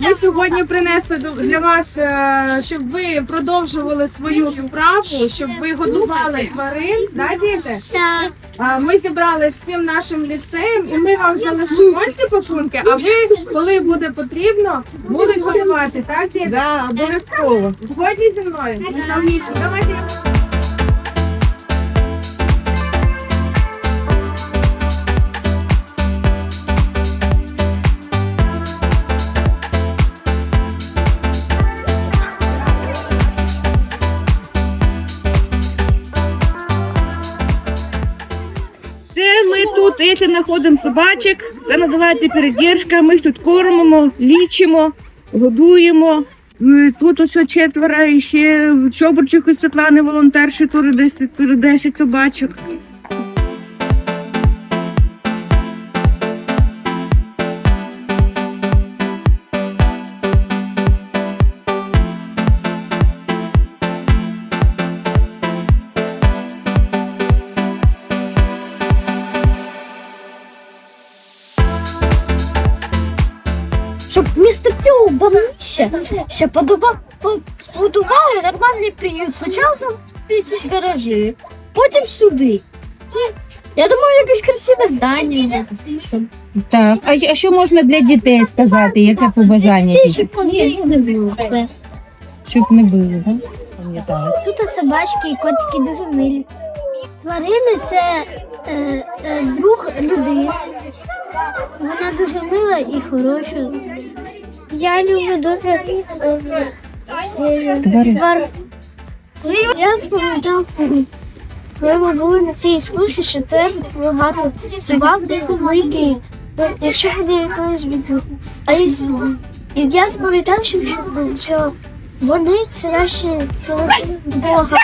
ми сьогодні принесли до- для вас, е, щоб ви продовжували свою справу, щоб ви годували тварин. Да, діти? Ми зібрали всім нашим ліцеєм, і ми вам залишимо ці пакунки. А ви, коли буде потрібно, будуть годувати. Так, діти? Да, обов'язково. Згодні зі мною? Давайте. Якщо знаходимо собачок, це називається передержка. Ми їх тут кормимо, лічимо, годуємо. Е, Тут ось четверо, і ще в Чобурчику Світлани волонтерші, тут 10, тут 10 собачок. Щоб вмісто цього бомбища ще подобав, побудували нормальний приют. Спочатку якісь гаражі, потім сюди. Я думаю, якесь красиве здання. Так, а, а що можна для дітей сказати? Яке побажання? Тільки? щоб вони не було. Все. Щоб не було, так? Пам'ятаю. Тут собачки і котики дуже милі. Тварини це е, е, друг людини. Вона дуже мила і хороша. Я люблю дуже е, е, Тварин. Я споминав, коли ми були на цій екскурсії, що треба допомагати собак великий, якщо вони якоїсь біди. А і я спам'ятав, що, що вони це наші це Бога.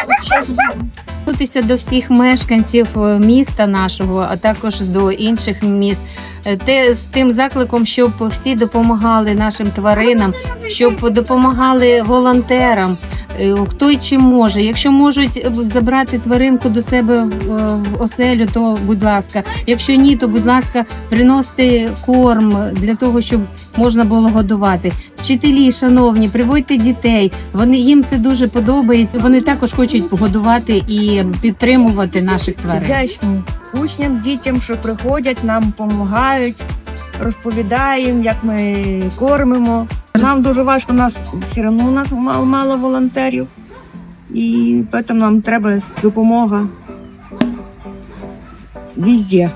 Звернутися до всіх мешканців е, міста нашого, а також до інших міст, Е, те з тим закликом, щоб всі допомагали нашим тваринам, щоб допомагали волонтерам. е, Хто й чим може. Якщо можуть е, забрати тваринку до себе в е, оселю, то будь ласка. Якщо ні, то будь ласка, приносьте корм для того, щоб можна було годувати. Вчителі, шановні, приводьте дітей. Вони їм це дуже подобається. Вони також хочуть погодувати і підтримувати наших тварин. Вдячні учням, дітям, що приходять, нам допомагають, розповідаємо, як ми кормимо. Нам дуже важко, нас все одно у нас мало, мало волонтерів, і тому нам треба допомога везде.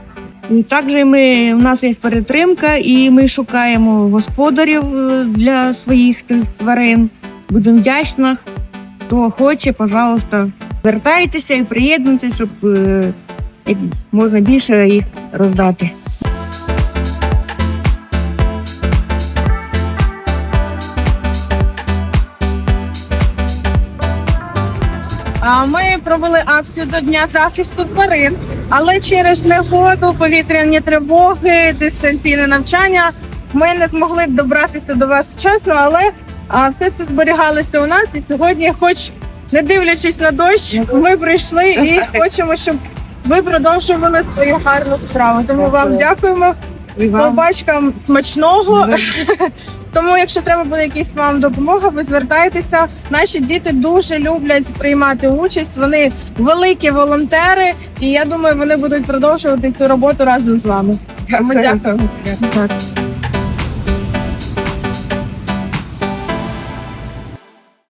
І також ми, у нас є перетримка, і ми шукаємо господарів е, для своїх тварин. Будемо вдячні. Хто хоче, пожалуйста, звертайтеся і приєднуйтесь, щоб е, як можна більше їх роздати. Ми провели акцію до Дня захисту тварин, але через негоду, повітряні тривоги, дистанційне навчання ми не змогли добратися до вас вчасно, але все це зберігалося у нас. І сьогодні, хоч не дивлячись на дощ, ми прийшли і хочемо, щоб ви продовжували свою гарну справу. Тому вам дякуємо. Собачкам смачного. Тому, якщо треба буде якась вам допомога, ви звертайтеся. Наші діти дуже люблять приймати участь. Вони великі волонтери, і я думаю, вони будуть продовжувати цю роботу разом з вами. Ми дякуємо.